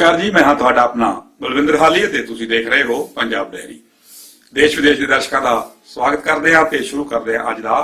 ਨਮਸਕਾਰ ਜੀ, ਮੈਂ ਹਾਂ ਤੁਹਾਡਾ ਆਪਣਾ ਬਲਵਿੰਦਰ ਹਾਲੀ ਤੇ ਤੁਸੀਂ ਦੇਖ ਰਹੇ ਹੋ ਪੰਜਾਬ ਡੈਰੀ ਦੇਸ਼ ਵਿਦੇਸ਼ ਦੇ ਦਰਸ਼ਕਾਂ ਦਾ ਸਵਾਗਤ ਕਰਦੇ ਹਾਂ ਤੇ ਸ਼ੁਰੂ ਕਰਦੇ ਹਾਂ ਅੱਜ ਦਾ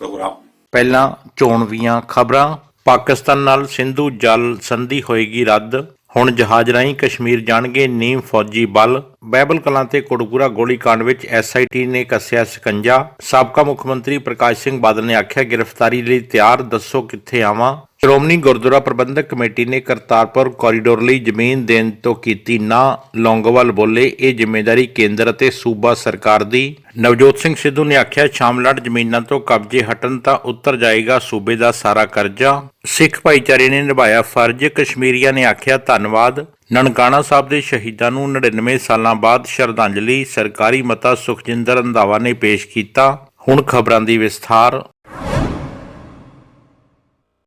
ਪ੍ਰੋਗਰਾਮ। ਪਹਿਲਾਂ ਚੋਣਵੀਆਂ ਖਬਰਾਂ, ਪਾਕਿਸਤਾਨ ਨਾਲ ਸਿੰਧੂ ਜਲ ਸੰਧੀ ਹੋਏਗੀ ਰੱਦ। ਹੁਣ ਜਹਾਜ਼ ਰਾਹੀਂ ਕਸ਼ਮੀਰ ਜਾਣਗੇ ਨੀਮ ਫੌਜੀ ਬਲ। ਬਾਈਬਲ ਕਲਾਂ ਤੇ ਕੋਟਪੂਰਾ ਗੋਲੀकांड ਵਿੱਚ ਐਸਆਈਟੀ ਨੇ ਕੱਸਿਆ ਸਕੰਜਾ। ਸਾਬਕਾ ਮੁੱਖ ਮੰਤਰੀ ਪ੍ਰਕਾਸ਼ ਸਿੰਘ ਬਾਦਲ ਨੇ ਆਖਿਆ, ਗ੍ਰਿਫਤਾਰੀ ਲਈ ਤਿਆਰ, ਦੱਸੋ ਕਿੱਥੇ ਆਵਾਂ। ਸ਼੍ਰੋਮਣੀ ਗੁਰਦੁਆਰਾ ਪ੍ਰਬੰਧਕ ਕਮੇਟੀ ਨੇ ਕਰਤਾਰਪੁਰ ਕੋਰੀਡੋਰ ਲਈ ਜ਼ਮੀਨ ਦੇਣ ਤੋਂ ਕੀਤੀ ਨਾ, ਲੌਂਗੋਵਾਲ ਬੋਲੇ ਇਹ ਜ਼ਿੰਮੇਵਾਰੀ ਕੇਂਦਰ ਅਤੇ ਸੂਬਾ ਸਰਕਾਰ ਦੀ। ਨਵਜੋਤ ਸਿੰਘ ਸਿੱਧੂ ਨੇ ਆਖਿਆ, ਸ਼ਾਮਲਾਟ ਜ਼ਮੀਨਾਂ ਤੋਂ ਕਬਜ਼ੇ ਹਟਣ ਤਾਂ ਉੱਤਰ ਜਾਏਗਾ, ਸੂਬੇ ਦਾ ਸਾਰਾ ਕਰਜ਼ਾ। ਸਿੱਖ ਭਾਈਚਾਰੇ ਨੇ ਨਿਭਾਇਆ ਫਰਜ਼, ਕਸ਼ਮੀਰੀਆਂ ਨੇ ਆਖਿਆ, ਧੰਨਵਾਦ। ਨਨਕਾਣਾ ਸਾਹਿਬ ਦੇ ਸ਼ਹੀਦਾਂ ਨੂੰ 99 ਸਾਲਾਂ ਬਾਅਦ ਸ਼ਰਧਾਂਜਲੀ ਸਰਕਾਰੀ ਮਤਾ ਸੁਖਜਿੰਦਰ ਰੰਧਾਵਾ ਨੇ ਪੇਸ਼ ਕੀਤਾ। ਹੁਣ ਖਬਰਾਂ ਦੀ ਵਿਸਥਾਰ।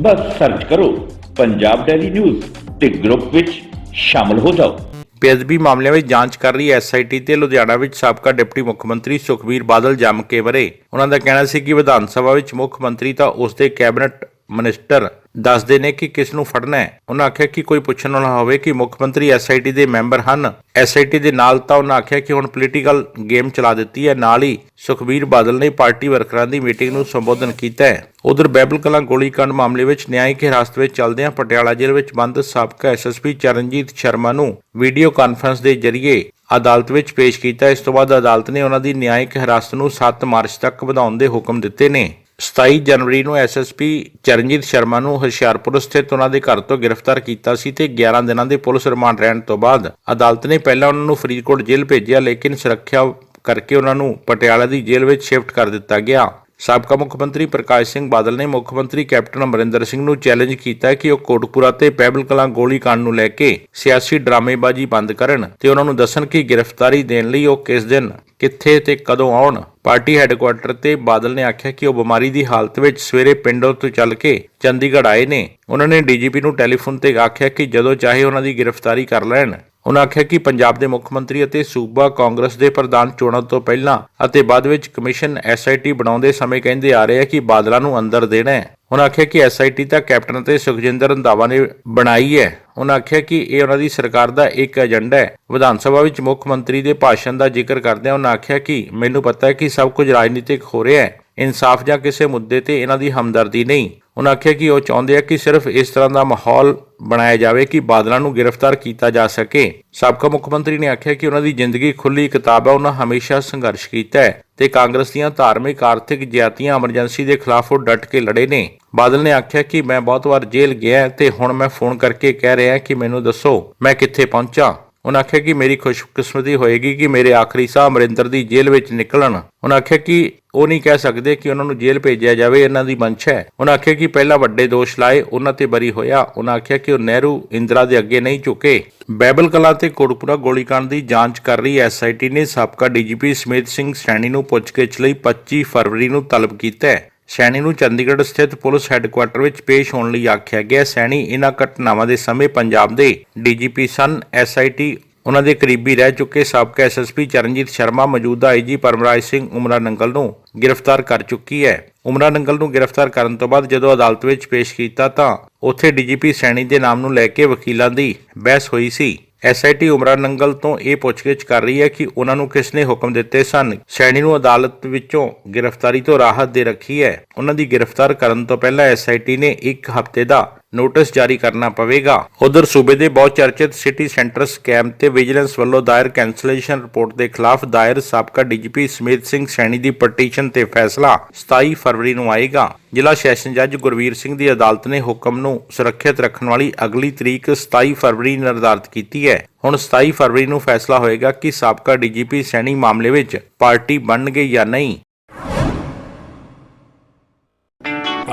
ਬਸ ਸਰਚ ਕਰੋ ਪੰਜਾਬ ਡੈਲੀ ਨਿਊਜ਼ ਤੇ ਗਰੁੱਪ ਵਿੱਚ ਸ਼ਾਮਲ ਹੋ ਜਾਓ। ਬੇਅਦਬੀ ਮਾਮਲਿਆਂ ਵਿੱਚ ਜਾਂਚ ਕਰ ਰਹੀ ਐਸਆਈਟੀ ਤੇ ਲੁਧਿਆਣਾ ਵਿੱਚ ਸਾਬਕਾ ਡਿਪਟੀ ਮੁੱਖ ਮੰਤਰੀ ਸੁਖਬੀਰ ਬਾਦਲ ਜੰਮ ਕੇ ਵਰੇ। ਉਹਨਾਂ ਦਾ ਕਹਿਣਾ ਸੀ ਕਿ ਵਿਧਾਨ ਸਭਾ ਵਿੱਚ ਮੁੱਖ ਮੰਤਰੀ ਤਾਂ ਉਸ ਦੇ ਕੈਬਨਿਟ ਮਨਿਸਟਰ ਦੱਸਦੇ ਨੇ ਕਿ ਕਿਸ ਨੂੰ ਫੜਨਾ ਹੈ। ਉਹਨਾਂ ਆਖਿਆ ਕਿ ਕੋਈ ਪੁੱਛਣ ਵਾਲਾ ਹੋਵੇ ਕਿ ਮੁੱਖ ਮੰਤਰੀ ਐਸਆਈਟੀ ਦੇ ਮੈਂਬਰ ਹਨ। ਐਸਆਈਟੀ ਦੇ ਨਾਲ ਤਾਂ ਉਹਨਾਂ ਆਖਿਆ ਕਿ ਹੁਣ ਪੋਲੀਟੀਕਲ ਗੇਮ ਚਲਾ ਦਿੱਤੀ ਹੈ। ਨਾਲ ਹੀ ਸੁਖਬੀਰ ਬਾਦਲ ਨੇ ਪਾਰਟੀ ਵਰਕਰਾਂ ਦੀ ਮੀਟਿੰਗ ਨੂੰ ਸੰਬੋਧਨ ਕੀਤਾ ਹੈ। ਉਧਰ ਬੈਬਲ ਕਲਾਂ ਗੋਲੀकांड ਮਾਮਲੇ ਵਿੱਚ ਨਿਆਂਇਕ ਹਿਰਾਸਤ ਵਿੱਚ ਚੱਲਦਿਆਂ ਪਟਿਆਲਾ ਜੇਲ੍ਹ ਵਿੱਚ ਬੰਦ ਸਾਬਕਾ ਐਸਐਸਪੀ ਚਰਨਜੀਤ ਸ਼ਰਮਾ ਨੂੰ ਵੀਡੀਓ ਕਾਨਫਰੰਸ ਦੇ ਜ਼ਰੀਏ ਅਦਾਲਤ ਵਿੱਚ ਪੇਸ਼ ਕੀਤਾ। ਇਸ ਤੋਂ ਬਾਅਦ ਅਦਾਲਤ ਨੇ ਉਹਨਾਂ ਦੀ ਨਿਆਂਇਕ ਹਿਰਾਸਤ ਨੂੰ 7 ਮਾਰਚ ਤੱਕ ਵਧਾਉਣ ਦੇ ਹੁਕਮ ਦਿੱਤੇ ਨੇ। 27 ਜਨਵਰੀ ਨੂੰ ਐਸਐਸਪੀ ਚਰਨਜੀਤ ਸ਼ਰਮਾ ਨੂੰ ਹੁਸ਼ਿਆਰਪੁਰ ਸਥਿਤ ਉਹਨਾਂ ਦੇ ਘਰ ਤੋਂ ਗ੍ਰਿਫਤਾਰ ਕੀਤਾ ਸੀ ਤੇ 11 ਦਿਨਾਂ ਦੇ ਪੁਲਿਸ ਰਿਮਾਂਡ ਰਹਿਣ ਤੋਂ ਬਾਅਦ ਅਦਾਲਤ ਨੇ ਪਹਿਲਾਂ ਉਹਨਾਂ ਨੂੰ ਫਰੀਦਕੋਟ ਜੇਲ੍ਹ ਭੇਜਿਆ, ਲੇਕਿਨ ਸੁਰੱਖਿਆ ਕਰਕੇ ਉਹਨਾਂ ਨੂੰ ਪਟਿਆਲਾ ਦੀ ਜੇਲ੍ਹ ਵਿੱਚ ਸ਼ਿਫਟ ਕਰ ਦਿੱਤਾ ਗਿਆ। ਸਾਬਕਾ ਮੁੱਖ ਮੰਤਰੀ ਪ੍ਰਕਾਸ਼ ਸਿੰਘ ਬਾਦਲ ਨੇ ਮੁੱਖ ਮੰਤਰੀ ਕੈਪਟਨ ਅਮਰਿੰਦਰ ਸਿੰਘ ਨੂੰ ਚੈਲੰਜ ਕੀਤਾ ਕਿ ਉਹ ਕੋਟਪੂਰਾ ਤੇ ਪੈਬਲ ਕਲਾਂ ਗੋਲੀकांड ਨੂੰ ਲੈ ਕੇ ਸਿਆਸੀ ਡਰਾਮੇਬਾਜ਼ੀ ਬੰਦ ਕਰਨ ਤੇ ਉਹਨਾਂ ਨੂੰ ਦੱਸਣ ਕਿ ਗ੍ਰਿਫਤਾਰੀ ਦੇਣ ਲਈ ਉਹ ਕਿਸ ਦਿਨ, ਕਿੱਥੇ ਤੇ ਕਦੋਂ ਆਉਣ। ਪਾਰਟੀ ਹੈੱਡਕੁਆਰਟਰ ਤੇ ਬਾਦਲ ਨੇ ਆਖਿਆ ਕਿ ਉਹ ਬਿਮਾਰੀ ਦੀ ਹਾਲਤ ਵਿੱਚ ਸਵੇਰੇ ਪਿੰਡੋਂ ਤੋਂ ਚੱਲ ਕੇ ਚੰਡੀਗੜ੍ਹ ਆਏ ਨੇ। ਉਹਨਾਂ ਨੇ ਡੀਜੀਪੀ ਨੂੰ ਟੈਲੀਫੋਨ ਤੇ ਆਖਿਆ ਕਿ ਜਦੋਂ ਚਾਹੇ ਉਹਨਾਂ ਦੀ ਗ੍ਰਿਫਤਾਰੀ ਕਰ ਲੈਣ। ਉਹਨਾਂ ਆਖਿਆ ਕਿ ਪੰਜਾਬ ਦੇ ਮੁੱਖ ਮੰਤਰੀ ਅਤੇ ਸੂਬਾ ਕਾਂਗਰਸ ਦੇ ਪ੍ਰਧਾਨ ਚੋਣਾਂ ਤੋਂ ਪਹਿਲਾਂ ਅਤੇ ਬਾਅਦ ਵਿੱਚ ਕਮਿਸ਼ਨ ਐਸਆਈਟੀ ਬਣਾਉਂਦੇ ਸਮੇਂ ਕਹਿੰਦੇ ਆ ਰਹੇ ਆ ਕਿ ਬਾਦਲਾਂ ਨੂੰ ਅੰਦਰ ਦੇਣਾ ਹੈ। ਉਹਨਾਂ ਆਖਿਆ ਕਿ ਐਸਆਈਟੀ ਤਾਂ ਕੈਪਟਨ ਅਤੇ ਸੁਖਜਿੰਦਰ ਰੰਧਾਵਾ ਨੇ ਬਣਾਈ ਹੈ। ਉਹਨਾਂ ਆਖਿਆ ਕਿ ਇਹ ਉਹਨਾਂ ਦੀ ਸਰਕਾਰ ਦਾ ਇੱਕ ਏਜੰਡਾ ਹੈ। ਵਿਧਾਨ ਸਭਾ ਵਿੱਚ ਮੁੱਖ ਮੰਤਰੀ ਦੇ ਭਾਸ਼ਣ ਦਾ ਜ਼ਿਕਰ ਕਰਦਿਆਂ ਉਹਨਾਂ ਆਖਿਆ ਕਿ ਮੈਨੂੰ ਪਤਾ ਹੈ ਕਿ ਸਭ ਕੁਝ ਰਾਜਨੀਤਿਕ ਹੋ ਰਿਹਾ ਹੈ। ਇਨਸਾਫ ਜਾਂ ਕਿਸੇ ਮੁੱਦੇ ਤੇ ਇਹਨਾਂ ਦੀ ਹਮਦਰਦੀ ਨਹੀਂ। ਉਹਨਾਂ ਆਖਿਆ ਕਿ ਉਹ ਚਾਹੁੰਦੇ ਆ ਕਿ ਸਿਰਫ ਇਸ ਤਰ੍ਹਾਂ ਦਾ ਮਾਹੌਲ ਬਣਾਇਆ ਜਾਵੇ ਕਿ ਬਾਦਲਾਂ ਨੂੰ ਗ੍ਰਿਫਤਾਰ ਕੀਤਾ ਜਾ ਸਕੇ। ਸਾਬਕਾ ਮੁੱਖ ਮੰਤਰੀ ਨੇ ਆਖਿਆ ਕਿ ਉਹਨਾਂ ਦੀ ਜ਼ਿੰਦਗੀ ਖੁੱਲੀ ਕਿਤਾਬ ਹੈ। ਉਹਨਾਂ ਹਮੇਸ਼ਾ ਸੰਘਰਸ਼ ਕੀਤਾ ਹੈ। ਤੇ ਕਾਂਗਰਸ ਦੀਆਂ ਧਾਰਮਿਕ, ਆਰਥਿਕ ਜਿਆਤੀਆਂ ਐਮਰਜੈਂਸੀ ਦੇ ਖਿਲਾਫ ਉਹ ਡਟ ਕੇ ਲੜੇ ਨੇ। ਬਾਦਲ ਨੇ ਆਖਿਆ ਕਿ ਮੈਂ ਬਹੁਤ ਵਾਰ ਜੇਲ੍ਹ ਗਿਆ ਤੇ ਹੁਣ ਮੈਂ ਫੋਨ ਕਰਕੇ ਕਹਿ ਰਿਹਾ ਕਿ ਮੈਨੂੰ ਦੱਸੋ, ਮੈਂ ਕਿੱਥੇ ਪਹੁੰਚਾਂ। ਉਹਨਾਂ ਆਖਿਆ ਕਿ ਮੇਰੀ ਖੁਸ਼ਕਿਸਮਤੀ ਹੋਏਗੀ ਕਿ ਮੇਰੇ ਆਖਰੀ ਸਾਹ ਅਮਰਿੰਦਰ ਦੀ ਜੇਲ੍ਹ ਵਿੱਚ ਨਿਕਲਣ। ਉਹਨਾਂ ਆਖਿਆ ਕਿ ਉਹ ਨਹੀਂ ਕਹਿ ਸਕਦੇ ਕਿ ਉਹਨਾਂ ਨੂੰ ਜੇਲ੍ਹ ਭੇਜਿਆ ਜਾਵੇ, ਇਹਨਾਂ ਦੀ ਮੰਸ਼ ਹੈ। ਉਹਨਾਂ ਆਖਿਆ ਕਿ ਪਹਿਲਾਂ ਵੱਡੇ ਦੋਸ਼ ਲਾਏ, ਉਹਨਾਂ ਤੇ ਬਰੀ ਹੋਇਆ। ਉਹਨਾਂ ਆਖਿਆ ਕਿ ਉਹ ਨਹਿਰੂ, ਇੰਦਰਾ ਦੇ ਅੱਗੇ ਨਹੀਂ ਝੁਕੇ। ਬੈਬਲ ਕਲਾ ਤੇ ਕੋੜਪੁਰਾ ਗੋਲੀकांड ਦੀ ਜਾਂਚ ਕਰ ਰਹੀ ਐਸਆਈਟੀ ਨੇ ਸਾਬਕਾ ਡੀਜੀਪੀ ਸਮੇਤ ਸਿੰਘ ਸੈਣੀ ਨੂੰ ਪੁੱਛਗਿੱਛ ਲਈ 25 ਫਰਵਰੀ ਨੂੰ ਤਲਬ ਕੀਤਾ ਹੈ। ਸੈਣੀ ਨੂੰ ਚੰਡੀਗੜ੍ਹ ਸਥਿਤ ਪੁਲਿਸ ਹੈੱਡਕੁਆਰਟਰ ਵਿੱਚ ਪੇਸ਼ ਹੋਣ ਲਈ ਆਖਿਆ ਗਿਆ। ਸੈਣੀ ਇਹਨਾਂ ਘਟਨਾਵਾਂ ਦੇ ਸਮੇਂ ਪੰਜਾਬ ਦੇ ਡੀਜੀਪੀ ਸਨ ਐਸਆਈਟੀ ਉਹਨਾਂ ਦੇ ਕਰੀਬੀ ਰਹਿ ਚੁੱਕੇ ਸਾਬਕਾ ਐਸਐਸਪੀ ਚਰਨਜੀਤ ਸ਼ਰਮਾ ਮੌਜੂਦਾ ਆਈਜੀ ਪਰਮਰਾਜ ਸਿੰਘ ਉਮਰਾ ਨੰਗਲ ਨੂੰ ਗ੍ਰਿਫਤਾਰ ਕਰ ਚੁੱਕੀ ਹੈ। ਉਮਰਾ ਨੰਗਲ ਨੂੰ ਗ੍ਰਿਫਤਾਰ ਕਰਨ ਤੋਂ ਬਾਅਦ ਜਦੋਂ ਅਦਾਲਤ ਵਿੱਚ ਪੇਸ਼ ਕੀਤਾ ਤਾਂ ਉੱਥੇ ਡੀਜੀਪੀ ਸੈਣੀ ਦੇ ਨਾਮ ਨੂੰ ਲੈ ਕੇ ਵਕੀਲਾਂ ਦੀ ਬਹਿਸ ਹੋਈ ਸੀ। ਐਸਆਈਟੀ ਉਮਰਾ ਨੰਗਲ ਤੋਂ ਇਹ ਪੁੱਛਗਿੱਛ ਕਰ ਰਹੀ ਹੈ ਕਿ ਉਹਨਾਂ ਨੂੰ ਕਿਸ ਨੇ ਹੁਕਮ ਦਿੱਤੇ ਸਨ। ਸੈਣੀ ਨੂੰ ਅਦਾਲਤ ਵਿੱਚੋਂ ਗ੍ਰਿਫਤਾਰੀ ਤੋਂ ਰਾਹਤ ਦੇ ਰੱਖੀ ਹੈ। ਉਹਨਾਂ ਦੀ ਗ੍ਰਿਫਤਾਰ ਕਰਨ ਤੋਂ ਪਹਿਲਾਂ ਐਸਆਈਟੀ ਨੇ ਇੱਕ ਹਫ਼ਤੇ ਦਾ ਨੋਟਿਸ ਜਾਰੀ ਕਰਨਾ ਪਵੇਗਾ। ਉਧਰ ਸੂਬੇ ਦੇ ਬਹੁਤ ਚਰਚਿਤ ਸਿਟੀ ਸੈਂਟਰ ਸਕੈਮ ਤੇ ਵਿਜੀਲੈਂਸ ਵੱਲੋਂ ਦਾਇਰ ਕੈਂਸਲੇਸ਼ਨ ਰਿਪੋਰਟ ਦੇ ਖਿਲਾਫ ਦਾਇਰ ਸਾਬਕਾ ਡੀਜੀਪੀ ਸਮੇਤ ਸਿੰਘ ਸੈਣੀ ਦੀ ਪਟੀਸ਼ਨ ਤੇ ਫੈਸਲਾ 27 ਫਰਵਰੀ ਨੂੰ ਆਏਗਾ। ਜ਼ਿਲ੍ਹਾ ਸੈਸ਼ਨ ਜੱਜ ਗੁਰਵੀਰ ਸਿੰਘ ਦੀ ਅਦਾਲਤ ਨੇ ਹੁਕਮ ਨੂੰ ਸੁਰੱਖਿਅਤ ਰੱਖਣ ਵਾਲੀ ਅਗਲੀ ਤਰੀਕ 27 ਫਰਵਰੀ ਨਿਰਧਾਰਤ ਕੀਤੀ ਹੈ। ਹੁਣ 27 ਫਰਵਰੀ ਨੂੰ ਫੈਸਲਾ ਹੋਏਗਾ ਕਿ ਸਾਬਕਾ ਡੀਜੀਪੀ ਸੈਣੀ ਮਾਮਲੇ ਵਿੱਚ ਪਾਰਟੀ ਬਣਨਗੇ ਜਾਂ ਨਹੀਂ।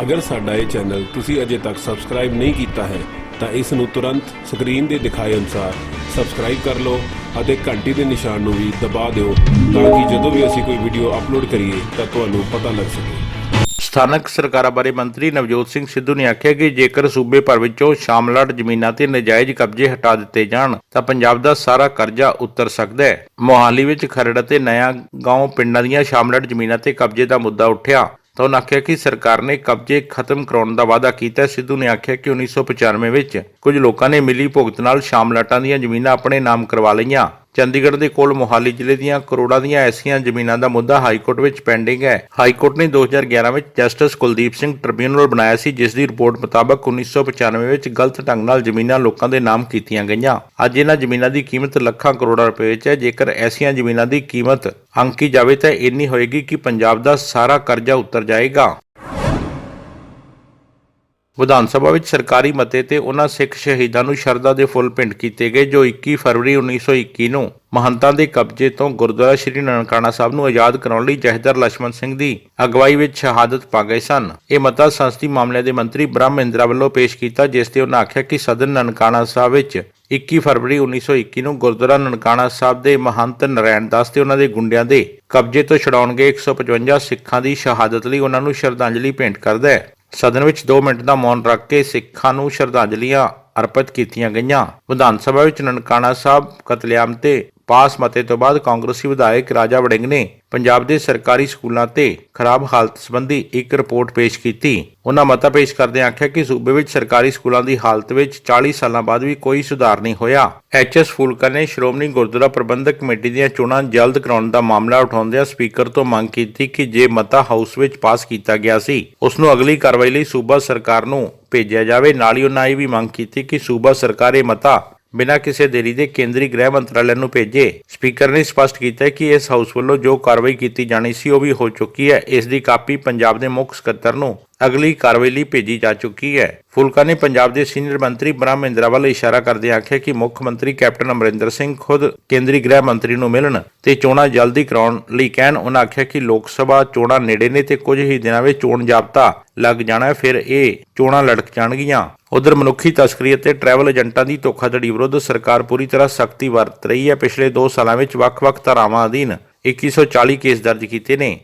ਅਗਰ ਸਾਡਾ ਇਹ ਚੈਨਲ ਤੁਸੀਂ ਅਜੇ ਤੱਕ ਸਬਸਕ੍ਰਾਈਬ ਨਹੀਂ ਕੀਤਾ ਹੈ, ਤਾਂ ਇਸ ਨੂੰ ਤੁਰੰਤ ਸਕਰੀਨ ਦੇ ਦਿਖਾਏ ਅਨੁਸਾਰ ਸਬਸਕ੍ਰਾਈਬ ਕਰ ਲਓ ਅਤੇ ਘੰਟੀ ਦੇ ਨਿਸ਼ਾਨ ਨੂੰ ਵੀ ਦਬਾ ਦਿਓ ਤਾਂ ਕਿ ਜਦੋਂ ਵੀ ਅਸੀਂ ਕੋਈ ਵੀਡੀਓ ਅਪਲੋਡ ਕਰੀਏ, ਤਾਂ ਤੁਹਾਨੂੰ ਪਤਾ ਲੱਗ ਸਕੇ। ਸਥਾਨਕ ਸਰਕਾਰਾਂ ਬਾਰੇ ਮੰਤਰੀ ਨਵਜੋਤ ਸਿੰਘ ਸਿੱਧੂ ਨੇ ਆਖਿਆ ਕਿ ਜੇਕਰ ਸੂਬੇ ਭਰ ਵਿੱਚੋਂ ਸ਼ਾਮਲਾਟ ਜ਼ਮੀਨਾਂ ਤੇ ਨਜਾਇਜ਼ ਕਬਜ਼ੇ ਹਟਾ ਦਿੱਤੇ ਜਾਣ, ਤਾਂ ਪੰਜਾਬ ਦਾ ਸਾਰਾ ਕਰਜ਼ਾ ਉਤਰ ਸਕਦਾ ਹੈ। ਮੋਹਾਲੀ ਵਿੱਚ ਖਰੜ ਅਤੇ ਨਇਆ ਗਾਉਂ ਪਿੰਡਾਂ ਦੀਆਂ ਸ਼ਾਮਲਾਟ ਜ਼ਮੀਨਾਂ ਤੇ ਕਬਜ਼ੇ ਦਾ ਮੁੱਦਾ ਉੱਠਿਆ। ਤਾਂ ਉਹਨਾਂ ਆਖਿਆ ਕਿ ਸਰਕਾਰ ਨੇ ਕਬਜ਼ੇ ਖਤਮ ਕਰਾਉਣ ਦਾ ਵਾਅਦਾ ਕੀਤਾ। ਸਿੱਧੂ ਨੇ ਆਖਿਆ ਕਿ 1995 ਵਿੱਚ ਕੁਝ ਲੋਕਾਂ ਨੇ ਮਿਲੀ ਭੁਗਤ ਨਾਲ ਸ਼ਾਮਲਾਟਾਂ ਦੀਆਂ ਜ਼ਮੀਨਾਂ ਆਪਣੇ ਨਾਮ ਕਰਵਾ ਲਈਆਂ। ਚੰਡੀਗੜ੍ਹ ਦੇ ਕੋਲ ਮੋਹਾਲੀ ਜ਼ਿਲ੍ਹੇ ਦੀਆਂ ਕਰੋੜਾਂ ਦੀਆਂ ਐਸੀਆਂ ਜ਼ਮੀਨਾਂ ਦਾ ਮੁੱਦਾ ਹਾਈ ਕੋਰਟ ਵਿੱਚ ਪੈਂਡਿੰਗ ਹੈ। ਹਾਈ ਕੋਰਟ ਨੇ 2011 ਵਿੱਚ ਜਸਟਿਸ ਕੁਲਦੀਪ ਸਿੰਘ ਟ੍ਰਿਬਿਊਨਲ ਬਣਾਇਆ ਸੀ, ਜਿਸ ਦੀ ਰਿਪੋਰਟ ਮੁਤਾਬਕ 1995 ਵਿੱਚ ਗਲਤ ਢੰਗ ਨਾਲ ਜ਼ਮੀਨਾਂ ਲੋਕਾਂ ਦੇ ਨਾਮ ਕੀਤੀਆਂ ਗਈਆਂ। ਅੱਜ ਇਹਨਾਂ ਜ਼ਮੀਨਾਂ ਦੀ ਕੀਮਤ ਲੱਖਾਂ ਕਰੋੜਾਂ ਰੁਪਏ ਵਿੱਚ ਹੈ। ਜੇਕਰ ਐਸੀਆਂ ਜ਼ਮੀਨਾਂ ਦੀ ਕੀਮਤ ਅੰਕੀ ਜਾਵੇ ਤਾਂ ਇੰਨੀ ਹੋਏਗੀ ਕਿ ਪੰਜਾਬ ਦਾ ਸਾਰਾ ਕਰਜ਼ਾ ਉਤਰ ਜਾਏਗਾ। ਵਿਧਾਨ ਸਭਾ ਵਿੱਚ ਸਰਕਾਰੀ ਮਤੇ ਤੇ ਉਹਨਾਂ ਸਿੱਖ ਸ਼ਹੀਦਾਂ ਨੂੰ ਸ਼ਰਧਾ ਦੇ ਫੁੱਲ ਭੇਂਟ ਕੀਤੇ ਗਏ, ਜੋ 21 ਫਰਵਰੀ 1921 ਨੂੰ ਮਹੰਤਾਂ ਦੇ ਕਬਜ਼ੇ ਤੋਂ ਗੁਰਦੁਆਰਾ ਸ਼੍ਰੀ ਨਨਕਾਣਾ ਸਾਹਿਬ ਨੂੰ ਆਜ਼ਾਦ ਕਰਾਉਣ ਲਈ ਜਹਦਰ ਲక్ష్మణ ਸਿੰਘ ਦੀ ਅਗਵਾਈ ਵਿੱਚ ਸ਼ਹਾਦਤ ਪਾ ਗਏ ਸਨ। ਇਹ ਮਤਾ ਸੰਸਦੀ ਮਾਮਲਿਆਂ ਦੇ ਮੰਤਰੀ ਬ੍ਰਹਮ ਇੰਦਰਾ ਵੱਲੋਂ ਪੇਸ਼ ਕੀਤਾ, ਜਿਸ ਤੇ ਉਹਨਾਂ ਆਖਿਆ ਕਿ ਸਦਨ ਨਨਕਾਣਾ ਸਾਹਿਬ ਵਿੱਚ 21 ਫਰਵਰੀ 1921 ਨੂੰ ਗੁਰਦੁਆਰਾ ਨਨਕਾਣਾ ਸਾਹਿਬ ਦੇ ਮਹੰਤ ਨਰੈਣ ਦਾਸ ਤੇ ਉਹਨਾਂ ਦੇ ਗੁੰਡਿਆਂ ਦੇ ਕਬਜ਼ੇ ਤੋਂ ਛਡਾਉਣ ਗਏ 155 ਸਿੱਖਾਂ ਦੀ ਸ਼ਹਾਦਤ ਲਈ ਉਹਨਾਂ ਨੂੰ ਸ਼ਰਧਾਂਜਲੀ ਭੇਂਟ ਕਰਦਾ ਹੈ। ਸਦਨ ਵਿੱਚ 2 ਮਿੰਟ ਦਾ ਮੌਨ ਰੱਖ ਕੇ ਸਿੱਖਾਂ ਨੂੰ ਸ਼ਰਧਾਂਜਲੀਆਂ ਅਰਪਿਤ ਕੀਤੀਆਂ ਗਈਆਂ। ਵਿਧਾਨ ਸਭਾ ਵਿੱਚ ਨਨਕਾਣਾ ਸਾਹਿਬ, ਕਤਲੇਆਮ ਤੇ ਪਾਸ ਮਤੇ ਤੋਂ ਬਾਅਦ ਕਾਂਗਰਸੀ ਵਿਧਾਇਕ ਰਾਜਾ ਵੜਿੰਗ ਨੇ ਪੰਜਾਬ ਦੇ ਸਰਕਾਰੀ ਸਕੂਲਾਂ ਤੇ ਖਰਾਬ ਹਾਲਤ ਸੰਬੰਧੀ ਇੱਕ ਰਿਪੋਰਟ ਪੇਸ਼ ਕੀਤੀ। ਉਹਨਾਂ ਮਤਾ ਪੇਸ਼ ਕਰਦਿਆਂ ਆਖਿਆ ਕਿ ਸੂਬੇ ਵਿੱਚ ਸਰਕਾਰੀ ਸਕੂਲਾਂ ਦੀ ਹਾਲਤ ਵਿੱਚ 40 ਸਾਲਾਂ ਬਾਅਦ ਵੀ ਕੋਈ ਸੁਧਾਰ ਨਹੀਂ ਹੋਇਆ। ਐਚਐਸ ਫੂਲਕਰ ਨੇ ਸ਼੍ਰੋਮਣੀ ਗੁਰਦੁਆਰਾ ਪ੍ਰਬੰਧਕ ਕਮੇਟੀ ਦੀਆਂ ਚੋਣਾਂ ਜਲਦ ਕਰਾਉਣ ਦਾ ਮਾਮਲਾ ਉਠਾਉਂਦਿਆਂ ਸਪੀਕਰ ਤੋਂ ਮੰਗ ਕੀਤੀ ਕਿ ਜੇ ਮਤਾ ਹਾਊਸ ਵਿੱਚ ਪਾਸ ਕੀਤਾ ਗਿਆ ਸੀ, ਉਸ ਨੂੰ ਅਗਲੀ ਕਾਰਵਾਈ ਲਈ ਸੂਬਾ ਸਰਕਾਰ ਨੂੰ ਭੇਜਿਆ ਜਾਵੇ। ਨਾਲ ਹੀ ਉਹਨਾਂ ਇਹ ਵੀ ਮੰਗ ਕੀਤੀ ਕਿ ਸੂਬਾ ਸਰਕਾਰ ਇਹ ਮਤਾ ਬਿਨਾਂ ਕਿਸੇ ਦੇਰੀ ਦੇ ਕੇਂਦਰੀ ਗ੍ਰਹਿ ਮੰਤਰਾਲੇ ਨੂੰ ਭੇਜੇ। ਸਪੀਕਰ ਨੇ ਸਪਸ਼ਟ ਕੀਤਾ ਕਿ ਇਸ ਹਾਊਸ ਵੱਲੋਂ ਜੋ ਕਾਰਵਾਈ ਕੀਤੀ ਜਾਣੀ ਸੀ, ਉਹ ਵੀ ਹੋ ਚੁੱਕੀ ਹੈ। ਇਸ ਦੀ ਕਾਪੀ ਪੰਜਾਬ ਦੇ ਮੁੱਖ ਸਕੱਤਰ ਨੂੰ ਅਗਲੀ ਕਾਰਵਾਈ ਲਈ ਭੇਜੀ ਜਾ ਚੁੱਕੀ ਹੈ। ਫੁਲਕਾ ਨੇ ਪੰਜਾਬ ਦੇ ਸੀਨੀਅਰ ਮੰਤਰੀ ਬ੍ਰਹਮ ਇੰਦਰਾ ਵੱਲ ਇਸ਼ਾਰਾ ਕਰਦੇ ਆਖਿਆ ਕਿ ਮੁੱਖ ਮੰਤਰੀ ਕੈਪਟਨ ਅਮਰਿੰਦਰ ਸਿੰਘ ਖੁਦ ਕੇਂਦਰੀ ਗ੍ਰਹਿ ਮੰਤਰੀ ਨੂੰ ਮਿਲਣ ਤੇ ਚੋਣਾਂ ਜਲਦੀ ਕਰਾਉਣ ਲਈ ਕਹਿਣ। ਉਹਨਾਂ ਆਖਿਆ ਕਿ ਲੋਕ ਸਭਾ ਚੋਣਾਂ ਨੇੜੇ ਨੇ ਤੇ ਕੁਝ ਹੀ ਦਿਨਾਂ ਵਿੱਚ ਚੋਣ ਜਾਬਤਾ ਲੱਗ ਜਾਣਾ ਫਿਰ ਇਹ ਚੋਣਾਂ ਲੜਕ ਜਾਣਗੀਆਂ। ਉਧਰ ਮਨੁੱਖੀ ਤਸਕਰੀ ਅਤੇ ਟਰੈਵਲ ਏਜੰਟਾਂ ਦੀ ਧੋਖਾਧੜੀ ਵਿਰੁੱਧ ਸਰਕਾਰ ਪੂਰੀ ਤਰ੍ਹਾਂ ਸਖਤੀ ਵਰਤ ਰਹੀ ਹੈ। ਪਿਛਲੇ 2 ਸਾਲਾਂ ਵਿੱਚ ਵੱਖ-ਵੱਖ ਧਾਰਾਵਾਂ ਅਧੀਨ 2140 ਕੇਸ ਦਰਜ ਕੀਤੇ ਨੇ।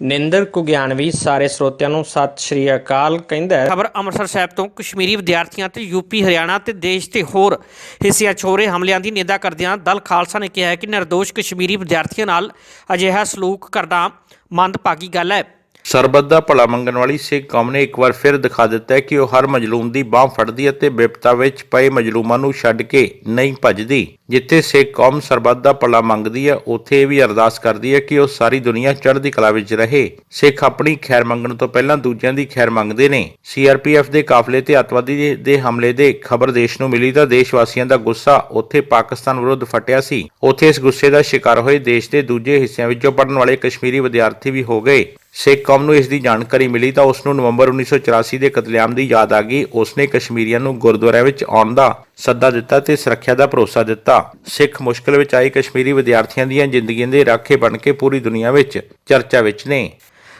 ਨਿੰਦਰ ਕੁਗਿਆਨਵੀ ਸਾਰੇ ਸਰੋਤਿਆਂ ਨੂੰ ਸਤਿ ਸ਼੍ਰੀ ਅਕਾਲ ਕਹਿੰਦਾ ਖਬਰ ਅੰਮ੍ਰਿਤਸਰ ਸਾਹਿਬ ਤੋਂ। ਕਸ਼ਮੀਰੀ ਵਿਦਿਆਰਥੀਆਂ ਤੇ ਯੂਪੀ ਹਰਿਆਣਾ ਤੇ ਦੇਸ਼ ਤੇ ਹੋਰ ਹਿੱਸਿਆਂ 'ਚ ਹੋ ਰਹੇ ਹਮਲਿਆਂ ਦੀ ਨਿੰਦਾ ਕਰਦਿਆਂ ਦਲ ਖਾਲਸਾ ਨੇ ਕਿਹਾ ਹੈ ਕਿ ਨਿਰਦੋਸ਼ ਕਸ਼ਮੀਰੀ ਵਿਦਿਆਰਥੀਆਂ ਨਾਲ ਅਜਿਹਾ ਸਲੂਕ ਕਰਨਾ ਮੰਦਭਾਗੀ ਗੱਲ ਹੈ। ਸਰਬੱਤ ਦਾ ਭਲਾ ਮੰਗਣ ਵਾਲੀ ਸਿੱਖ ਕੌਮ ਨੇ ਇੱਕ ਵਾਰ ਫਿਰ ਦਿਖਾ ਦਿੱਤਾ ਹੈ ਕਿ ਉਹ ਹਰ ਮਜਲੂਮ ਦੀ ਬਾਹ ਫੜਦੀ ਹੈ ਵਿਪਤਾ ਵਿੱਚ ਪਏ ਮਜਲੂਮਾਂ ਨੂੰ ਛੱਡ ਕੇ ਨਹੀਂ ਭੱਜਦੀ। ਜਿੱਥੇ ਸਿੱਖ ਕੌਮ ਸਰਬੱਤ ਦਾ ਭਲਾ ਮੰਗਦੀ ਹੈ, ਉੱਥੇ ਇਹ ਵੀ ਅਰਦਾਸ ਕਰਦੀ ਹੈ ਕਿ ਉਹ ਸਾਰੀ ਦੁਨੀਆ ਚੜ੍ਹਦੀ ਕਲਾ ਵਿੱਚ ਰਹੇ। ਸਿੱਖ ਆਪਣੀ ਖੈਰ ਮੰਗਣ ਤੋਂ ਪਹਿਲਾਂ ਦੂਜਿਆਂ ਦੀ ਖੈਰ ਮੰਗਦੇ ਨੇ। ਸੀਆਰਪੀਐਫ ਦੇ ਕਾਫਲੇ ਤੇ ਅੱਤਵਾਦੀ ਦੇ- ਦੇ ਹਮਲੇ ਦੇ ਖਬਰ ਦੇਸ਼ ਨੂੰ ਮਿਲੀ ਤਾਂ ਦੇਸ਼ ਵਾਸੀਆਂ ਦਾ ਗੁੱਸਾ ਉੱਥੇ ਪਾਕਿਸਤਾਨ ਵਿਰੁੱਧ ਫਟਿਆ ਸੀ। ਉੱਥੇ ਇਸ ਗੁੱਸੇ ਦਾ ਸ਼ਿਕਾਰ ਹੋਏ ਦੇਸ਼ ਦੇ ਦੂਜੇ ਹਿੱਸਿਆਂ ਵਿੱਚੋਂ ਪੜਨ ਵਾਲੇ ਕਸ਼ਮੀਰੀ ਵਿਦਿਆਰਥੀ ਵੀ ਹੋ ਗਏ। ਸਿੱਖ ਕੌਮ ਨੂੰ ਇਸ ਦੀ ਜਾਣਕਾਰੀ ਮਿਲੀ ਤਾਂ ਉਸ ਨੂੰ ਨਵੰਬਰ 1984 ਦੇ ਕਤਲੇਆਮ ਦੀ ਯਾਦ ਆ ਗਈ। ਉਸ ਨੇ ਕਸ਼ਮੀਰੀਆਂ ਨੂੰ ਗੁਰਦੁਆਰਿਆਂ ਵਿੱਚ ਆਉਣ ਦਾ ਸੱਦਾ ਦਿੱਤਾ ਤੇ ਸੁਰੱਖਿਆ ਦਾ ਭਰੋਸਾ ਦਿੱਤਾ। ਸਿੱਖ ਮੁਸ਼ਕਲ ਵਿੱਚ ਆਏ ਕਸ਼ਮੀਰੀ ਵਿਦਿਆਰਥੀਆਂ ਦੀਆਂ ਜ਼ਿੰਦਗੀਆਂ ਦੇ ਰਾਖੇ ਬਣ ਕੇ ਪੂਰੀ ਦੁਨੀਆ ਵਿੱਚ ਚਰਚਾ ਵਿੱਚ ਨੇ।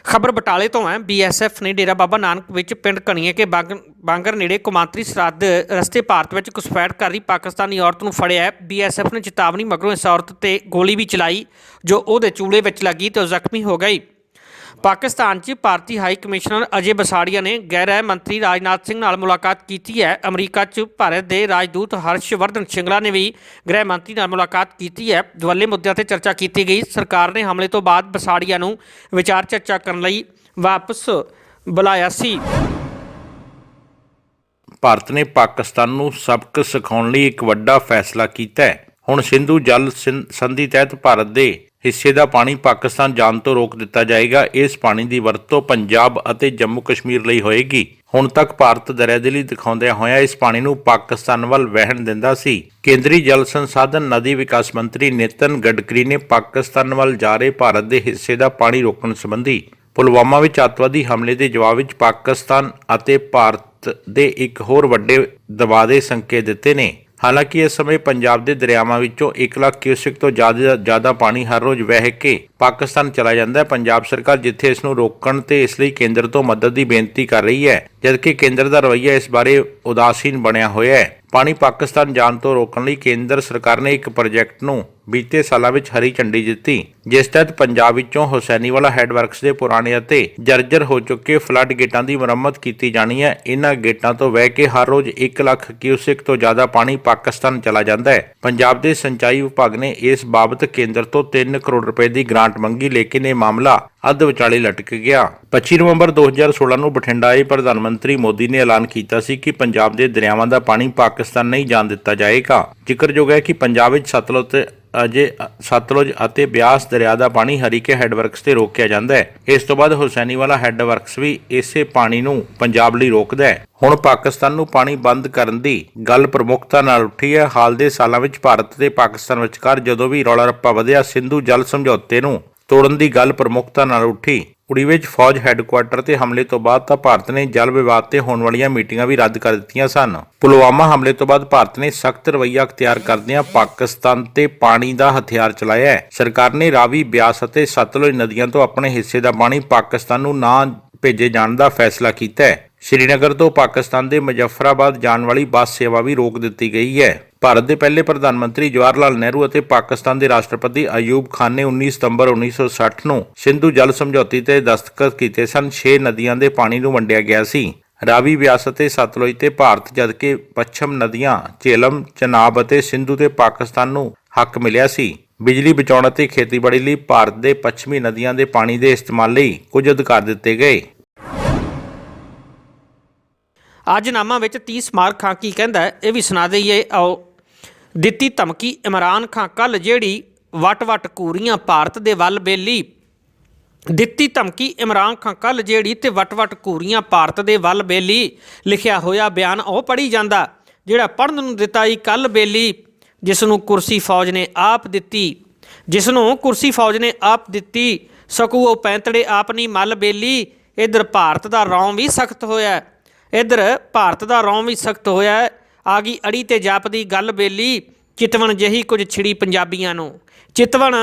ਖਬਰ ਬਟਾਲੇ ਤੋਂ ਹੈ ਬੀਐਸਐਫ ਨੇ ਡੇਰਾ ਬਾਬਾ ਨਾਨਕ ਵਿੱਚ ਪਿੰਡ ਕਣੀਏ ਕੇ ਬਾਂਗਰ ਨੇੜੇ ਕੌਮਾਂਤਰੀ ਸਰਹੱਦ ਰਸਤੇ ਭਾਰਤ ਵਿੱਚ ਘੁਸਪੈਠ ਕਰ ਰਹੀ ਪਾਕਿਸਤਾਨੀ ਔਰਤ ਨੂੰ ਫੜਿਆ ਹੈ। ਬੀਐਸਐਫ ਨੇ ਚੇਤਾਵਨੀ ਮਗਰੋਂ ਇਸ ਔਰਤ ਤੇ ਗੋਲੀ ਵੀ ਚਲਾਈ, ਜੋ ਉਹਦੇ ਚੂਲੇ ਵਿੱਚ ਲੱਗੀ ਤੇ ਉਹ ਜ਼ਖਮੀ ਹੋ ਗਈ। ਪਾਕਿਸਤਾਨ 'ਚ ਭਾਰਤੀ ਹਾਈ ਕਮਿਸ਼ਨਰ ਅਜੇ ਬਸਾੜੀਆ ਨੇ ਗ੍ਰਹਿ ਮੰਤਰੀ ਰਾਜਨਾਥ ਸਿੰਘ ਨਾਲ ਮੁਲਾਕਾਤ ਕੀਤੀ ਹੈ। ਅਮਰੀਕਾ 'ਚ ਭਾਰਤ ਦੇ ਰਾਜਦੂਤ ਹਰਸ਼ਵਰਧਨ ਸ਼ਿੰਗਲਾ ਨੇ ਵੀ ਗ੍ਰਹਿ ਮੰਤਰੀ ਨਾਲ ਮੁਲਾਕਾਤ ਕੀਤੀ ਹੈ। ਦੁਵੱਲੇ ਮੁੱਦਿਆਂ ਤੇ ਚਰਚਾ ਕੀਤੀ ਗਈ। ਸਰਕਾਰ ਨੇ ਹਮਲੇ ਤੋਂ ਬਾਅਦ ਬਸਾੜੀਆ ਨੂੰ ਵਿਚਾਰ ਚਰਚਾ ਕਰਨ ਲਈ ਵਾਪਸ ਬੁਲਾਇਆ ਸੀ। ਭਾਰਤ ਨੇ ਪਾਕਿਸਤਾਨ ਨੂੰ ਸਬਕ ਸਿਖਾਉਣ ਲਈ ਇੱਕ ਵੱਡਾ ਫੈਸਲਾ ਕੀਤਾ ਹੈ। ਹੁਣ ਸਿੰਧੂ ਜਲ ਸਿੰ- ਸੰਧੀ ਤਹਿਤ ਭਾਰਤ ਦੇ ਹਿੱਸੇ ਦਾ ਪਾਣੀ ਪਾਕਿਸਤਾਨ ਜਾਣ ਤੋਂ ਰੋਕ ਦਿੱਤਾ ਜਾਏਗਾ। ਇਸ ਪਾਣੀ ਦੀ ਵਰਤੋਂ ਪੰਜਾਬ ਅਤੇ ਜੰਮੂ ਕਸ਼ਮੀਰ ਲਈ ਹੋਏਗੀ। ਹੁਣ ਤੱਕ ਭਾਰਤ ਦਰਿਆਦਿਲੀ ਦਿਖਾਉਂਦਿਆਂ ਹੋਇਆ ਇਸ ਪਾਣੀ ਨੂੰ ਪਾਕਿਸਤਾਨ ਵੱਲ ਵਹਿਣ ਦਿੰਦਾ ਸੀ। ਕੇਂਦਰੀ ਜਲ ਸੰਸਾਧਨ, ਨਦੀ ਵਿਕਾਸ ਮੰਤਰੀ ਨਿਤਨ ਗਡਕਰੀ ਨੇ ਪਾਕਿਸਤਾਨ ਵੱਲ ਜਾ ਰਹੇ ਭਾਰਤ ਦੇ ਹਿੱਸੇ ਦਾ ਪਾਣੀ ਰੋਕਣ ਸੰਬੰਧੀ ਪੁਲਵਾਮਾ ਵਿੱਚ ਅੱਤਵਾਦੀ ਹਮਲੇ ਦੇ ਜਵਾਬ ਵਿੱਚ ਪਾਕਿਸਤਾਨ ਅਤੇ ਭਾਰਤ ਦੇ ਇੱਕ ਹੋਰ ਵੱਡੇ ਦਬਾਅ ਦੇ ਸੰਕੇਤ ਦਿੱਤੇ ਨੇ। ਹਾਲਾਂਕਿ ਇਸ ਸਮੇਂ ਪੰਜਾਬ ਦੇ ਦਰਿਆਵਾਂ ਵਿੱਚੋਂ 1 ਲੱਖ ਕਿਊਸਿਕ ਤੋਂ ਜ਼ਿਆਦਾ ਜ਼ਿਆਦਾ ਪਾਣੀ ਹਰ ਰੋਜ਼ ਵਹਿ ਕੇ ਪਾਕਿਸਤਾਨ ਚਲਾ ਜਾਂਦਾ ਹੈ। ਪੰਜਾਬ ਸਰਕਾਰ ਜਿੱਥੇ ਇਸ ਨੂੰ ਰੋਕਣ ਤੇ ਇਸ ਲਈ ਕੇਂਦਰ ਤੋਂ ਮਦਦ ਦੀ ਬੇਨਤੀ ਕਰ ਰਹੀ ਹੈ, ਜਦਕਿ ਕੇਂਦਰ ਦਾ ਰਵੱਈਆ ਇਸ ਬਾਰੇ ਉਦਾਸੀਨ ਬਣਿਆ ਹੋਇਆ ਹੈ। ਪਾਣੀ ਪਾਕਿਸਤਾਨ ਜਾਣ ਤੋਂ ਰੋਕਣ ਲਈ ਕੇਂਦਰ ਸਰਕਾਰ ਨੇ ਇੱਕ ਪ੍ਰੋਜੈਕਟ ਨੂੰ ਬੀਤੇ ਸਾਲਾਂ ਵਿੱਚ ਹਰੀ ਝੰਡੀ ਦਿੱਤੀ ਜਿਸ ਤਹਿਤ ਪੰਜਾਬ ਵਿੱਚੋਂ ਹੁਸੈਨੀਵਾਲਾ ਹੈੱਡ ਵਰਕਸ ਦੇ ਪੁਰਾਣੇ ਅਤੇ ਜਰਜਰ ਹੋ ਚੁੱਕੇ ਫਲੱਡ ਗੇਟਾਂ ਦੀ ਮੁਰੰਮਤ ਕੀਤੀ ਜਾਣੀ ਹੈ। ਇਹਨਾਂ ਗੇਟਾਂ ਤੋਂ ਵਹਿ ਕੇ ਹਰ ਰੋਜ਼ 1 ਲੱਖ ਕਿਊਸਿਕ ਤੋਂ ਜ਼ਿਆਦਾ ਪਾਣੀ ਪਾਕਿਸਤਾਨ ਚਲਾ ਜਾਂਦਾ ਹੈ। ਪੰਜਾਬ ਦੇ ਸਿੰਚਾਈ ਵਿਭਾਗ ਨੇ ਇਸ ਬਾਬਤ ਕੇਂਦਰ ਤੋਂ 3 ਕਰੋੜ ਰੁਪਏ ਦੀ ਗ੍ਰਾਂਟ ਮੰਗੀ, ਲੇਕਿਨ ਇਹ ਮਾਮਲਾ ਅੱਧ ਵਿਚਾਲੇ ਲਟਕ ਗਿਆ। 25 ਨਵੰਬਰ 2016 ਨੂੰ ਬਠਿੰਡਾ ਆਏ ਪ੍ਰਧਾਨ ਮੰਤਰੀ ਮੋਦੀ ਨੇ ਐਲਾਨ ਕੀਤਾ ਸੀ ਕਿ ਪੰਜਾਬ ਦੇ ਦਰਿਆਵਾਂ ਦਾ ਪਾਣੀ ਪਾਕਿਸਤਾਨ ਨਹੀਂ ਜਾਣ ਦਿੱਤਾ ਜਾਏਗਾ। ਜ਼ਿਕਰਯੋਗ ਹੈ ਕਿ ਪੰਜਾਬ ਵਿੱਚ ਸਤਲੁਜ ਅਜੇ ਸਤਲੁਜ ਅਤੇ ਬਿਆਸ ਦਰਿਆ ਦਾ ਪਾਣੀ ਹਰੀਕੇ ਹੈੱਡ ਵਰਕਸ ਤੇ ਰੋਕਿਆ ਜਾਂਦਾ ਹੈ। ਇਸ ਤੋਂ ਬਾਅਦ ਹੁਸੈਨੀਵਾਲਾ ਹੈੱਡ ਵਰਕਸ ਵੀ ਇਸੇ ਪਾਣੀ ਨੂੰ ਪੰਜਾਬ ਲਈ ਰੋਕਦਾ ਹੈ। ਹੁਣ ਪਾਕਿਸਤਾਨ ਨੂੰ ਪਾਣੀ ਬੰਦ ਕਰਨ ਦੀ ਗੱਲ ਪ੍ਰਮੁੱਖਤਾ ਨਾਲ ਉੱਠੀ ਹੈ। ਹਾਲ ਦੇ ਸਾਲਾਂ ਵਿੱਚ ਭਾਰਤ ਤੇ ਪਾਕਿਸਤਾਨ ਵਿਚਕਾਰ ਜਦੋਂ ਵੀ ਰੌਲਾ ਰੱਪਾ ਵਧਿਆ, ਸਿੰਧੂ ਜਲ ਸਮਝੌਤੇ ਨੂੰ ਤੋੜਨ ਦੀ ਗੱਲ ਪ੍ਰਮੁੱਖਤਾ ਨਾਲ ਉੱਠੀ। ਉੜੀ ਵਿੱਚ ਫੌਜ ਹੈੱਡਕੁਆਰਟਰ ਤੇ ਹਮਲੇ ਤੋਂ ਬਾਅਦ ਤਾਂ ਭਾਰਤ ਨੇ ਜਲ ਵਿਵਾਦ ਤੇ ਹੋਣ ਵਾਲੀਆਂ ਮੀਟਿੰਗਾਂ ਵੀ ਰੱਦ ਕਰ ਦਿੱਤੀਆਂ ਸਨ। ਪੁਲਵਾਮਾ ਹਮਲੇ ਤੋਂ ਬਾਅਦ ਭਾਰਤ ਨੇ ਸਖਤ ਰਵੱਈਆ ਅਖਤਿਆਰ ਕਰਦਿਆਂ ਪਾਕਿਸਤਾਨ ਤੇ ਪਾਣੀ ਦਾ ਹਥਿਆਰ ਚਲਾਇਆ ਹੈ। ਸਰਕਾਰ ਨੇ ਰਾਵੀ ਬਿਆਸ ਅਤੇ ਸਤਲੁਜ ਨਦੀਆਂ ਤੋਂ ਆਪਣੇ ਹਿੱਸੇ ਦਾ ਪਾਣੀ ਪਾਕਿਸਤਾਨ ਨੂੰ ਨਾ ਭੇਜੇ ਜਾਣ ਦਾ ਫੈਸਲਾ ਕੀਤਾ ਹੈ। ਸ਼੍ਰੀਨਗਰ ਤੋਂ ਪਾਕਿਸਤਾਨ ਦੇ ਮੁਜ਼ੱਫਰਾਬਾਦ ਜਾਣ ਵਾਲੀ ਬੱਸ ਸੇਵਾ ਵੀ ਰੋਕ ਦਿੱਤੀ ਗਈ ਹੈ। ਭਾਰਤ ਦੇ ਪਹਿਲੇ ਪ੍ਰਧਾਨ ਮੰਤਰੀ ਜਵਾਹਰ ਲਾਲ ਨਹਿਰੂ ਅਤੇ ਪਾਕਿਸਤਾਨ ਦੇ ਰਾਸ਼ਟਰਪਤੀ ਅਯੂਬ ਖਾਨ ਨੇ 19 ਸਤੰਬਰ 1960 ਨੂੰ ਸਿੰਧੂ ਜਲ ਸਮਝੌਤੇ ਤੇ ਦਸਤਖਤ ਕੀਤੇ ਸਨ। 6 ਨਦੀਆਂ ਦੇ ਪਾਣੀ ਨੂੰ ਵੰਡਿਆ ਗਿਆ ਸੀ। ਰਾਵੀ ਬਿਆਸ ਅਤੇ ਸਤਲੁਜ ਤੇ ਭਾਰਤ ਜਦਕਿ ਪੱਛਮ ਨਦੀਆਂ ਝੇਲਮ ਚਨਾਬ ਅਤੇ ਸਿੰਧੂ ਤੇ ਪਾਕਿਸਤਾਨ ਨੂੰ ਹੱਕ ਮਿਲਿਆ ਸੀ। ਬਿਜਲੀ ਬਚਾਉਣ ਅਤੇ ਖੇਤੀਬਾੜੀ ਲਈ ਭਾਰਤ ਦੇ ਪੱਛਮੀ ਨਦੀਆਂ ਦੇ ਪਾਣੀ ਦੇ ਇਸਤੇਮਾਲ ਲਈ ਕੁਝ ਅਧਿਕਾਰ ਦਿੱਤੇ ਗਏ। ਅੱਜ ਨਾਮਾ ਵਿੱਚ 30 ਸਮਾਰਕ ਖਾਂ ਕੀ ਕਹਿੰਦਾ ਹੈ, ਇਹ ਵੀ ਸੁਣਾ ਦਈਏ। ਆਓ ਦਿੱਤੀ ਧਮਕੀ, ਇਮਰਾਨ ਖਾਂ ਕੱਲ ਜਿਹੜੀ ਵਟ-ਵਟ ਕੂਰੀਆਂ ਭਾਰਤ ਦੇ ਵੱਲ ਬੇਲੀ। ਦਿੱਤੀ ਧਮਕੀ, ਇਮਰਾਨ ਖਾਂ ਕੱਲ ਜਿਹੜੀ ਤੇ ਵਟ-ਵਟ ਕੂਰੀਆਂ ਭਾਰਤ ਦੇ ਵੱਲ ਬੇਲੀ। ਲਿਖਿਆ ਹੋਇਆ ਬਿਆਨ ਉਹ ਪੜ੍ਹੀ ਜਾਂਦਾ, ਜਿਹੜਾ ਪੜ੍ਹਨ ਨੂੰ ਦਿੱਤਾ ਹੀ ਕੱਲ ਬੇਲੀ ਜਿਸ ਨੂੰ ਕੁਰਸੀ ਫੌਜ ਨੇ ਆਪ ਦਿੱਤੀ। ਜਿਸ ਨੂੰ ਕੁਰਸੀ ਫੌਜ ਨੇ ਆਪ ਦਿੱਤੀ, ਸਕੂ ਉਹ ਪੈਂਤੜੇ ਆਪ ਨਹੀਂ ਮੱਲ ਬੇਲੀ। ਇਧਰ ਭਾਰਤ ਦਾ ਰੌਂ ਵੀ ਸਖਤ ਹੋਇਆ। ਇਧਰ ਭਾਰਤ ਦਾ ਰੌਂ ਵੀ ਸਖਤ ਹੋਇਆ। ਆ ਗਈ ਅੜੀ ਤੇ ਜਾਪਦੀ ਗੱਲ ਬੇਲੀ, ਚਿਤਵਣ ਜਹੀ ਕੁਝ ਛਿੜੀ ਪੰਜਾਬੀਆਂ ਨੂੰ। ਚਿਤਵਣ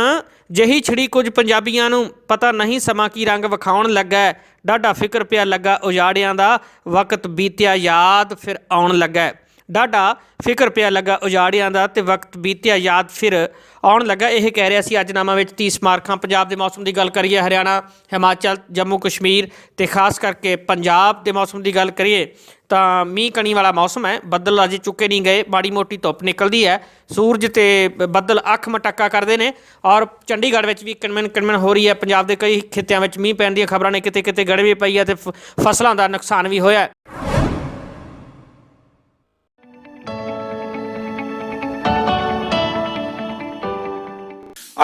ਜਹੀ ਛਿੜੀ ਕੁਝ ਪੰਜਾਬੀਆਂ ਨੂੰ, ਪਤਾ ਨਹੀਂ ਸਮਾਂ ਕੀ ਰੰਗ ਵਿਖਾਉਣ ਲੱਗਾ। ਡਾਢਾ ਫਿਕਰ ਪਿਆ ਲੱਗਾ ਉਜਾੜਿਆਂ ਦਾ, ਵਕਤ ਬੀਤਿਆ ਯਾਦ ਫਿਰ ਆਉਣ ਲੱਗਾ। ਡਾਢਾ ਫਿਕਰ ਪਿਆ ਲੱਗਾ ਉਜਾੜਿਆਂ ਦਾ ਤੇ ਵਕਤ ਬੀਤਿਆ ਯਾਦ ਫਿਰ ਆਉਣ ਲੱਗਾ। ਇਹ ਕਹਿ ਰਿਹਾ ਸੀ, ਅੱਜ ਨਾਮਾ ਵਿੱਚ 30 ਮਾਰਕਾਂ ਪੰਜਾਬ ਦੇ ਮੌਸਮ ਦੀ ਗੱਲ ਕਰੀਏ, ਹਰਿਆਣਾ, ਹਿਮਾਚਲ ਜੰਮੂ ਕਸ਼ਮੀਰ ਤੇ ਖਾਸ ਕਰਕੇ ਪੰਜਾਬ ਦੇ ਮੌਸਮ ਦੀ ਗੱਲ ਕਰੀਏ ਤਾਂ ਮੀਂਹ ਕਣੀ ਵਾਲਾ ਮੌਸਮ ਹੈ। ਬੱਦਲ ਅਜੇ ਚੁੱਕੇ ਨਹੀਂ ਗਏ। ਮਾੜੀ ਮੋਟੀ ਧੁੱਪ ਨਿਕਲਦੀ ਹੈ। ਸੂਰਜ ਤੇ ਬੱਦਲ ਅੱਖ ਮਟੱਕਾ ਕਰਦੇ ਨੇ ਔਰ ਚੰਡੀਗੜ੍ਹ ਵਿੱਚ ਵੀ ਕਿਣਮਣ ਕਿਣਮਣ ਹੋ ਰਹੀ ਹੈ। ਪੰਜਾਬ ਦੇ ਕਈ ਖਿੱਤਿਆਂ ਵਿੱਚ ਮੀਂਹ ਪੈਣ ਦੀਆਂ ਖਬਰਾਂ ਨੇ। ਕਿਤੇ ਕਿਤੇ ਗੜਵੀ ਪਈ ਹੈ ਤੇ ਫਸਲਾਂ ਦਾ ਨੁਕਸਾਨ ਵੀ ਹੋਇਆ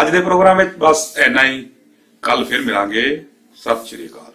ਅੱਜ ਦੇ ਪ੍ਰੋਗਰਾਮ ਵਿੱਚ ਬਸ ਇੰਨਾ ਹੀ। ਕੱਲ ਫਿਰ ਮਿਲਾਂਗੇ। ਸਤਿ ਸ਼੍ਰੀ ਅਕਾਲ।